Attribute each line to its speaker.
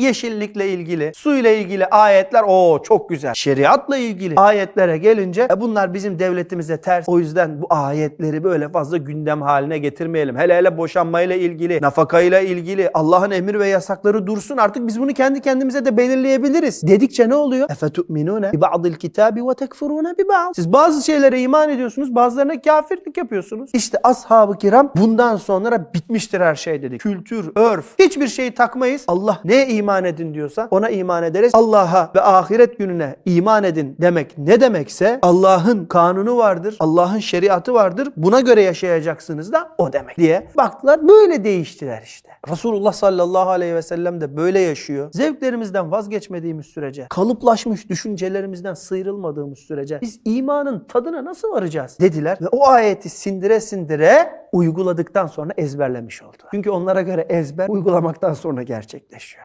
Speaker 1: Yeşillikle ilgili, suyla ilgili ayetler o çok güzel. Şeriatla ilgili ayetlere gelince e, bunlar bizim devletimize ters. O yüzden bu ayetleri böyle fazla gündem haline getirmeyelim. Hele hele boşanmayla ilgili, nafakayla ilgili Allah'ın emir ve yasakları dursun. Artık biz bunu kendi kendimize de belirleyebiliriz. Dedikçe ne oluyor? Efetu'minune bi ba'dil kitabi ve tekfurune bi ba'd. Siz bazı şeylere iman ediyorsunuz, bazılarına kafirlik yapıyorsunuz. İşte ashab-ı kiram bundan sonra bitmiştir her şey dedi. Kültür, örf, hiçbir şeyi takmayız. Allah ne iman edin diyorsa ona iman ederiz. Allah'a ve ahiret gününe iman edin demek ne demekse Allah'ın kanunu vardır, Allah'ın şeriatı vardır. Buna göre yaşayacaksınız da o demek diye. Baktılar böyle değiştiler işte. Resulullah sallallahu aleyhi ve sellem de böyle yaşıyor. Zevklerimizden vazgeçmediğimiz sürece, kalıplaşmış düşüncelerimizden sıyrılmadığımız sürece biz imanın tadına nasıl varacağız dediler ve o ayeti sindire sindire uyguladıktan sonra ezberlemiş oldular. Çünkü onlara göre ezber uygulamaktan sonra gerçekleşiyor.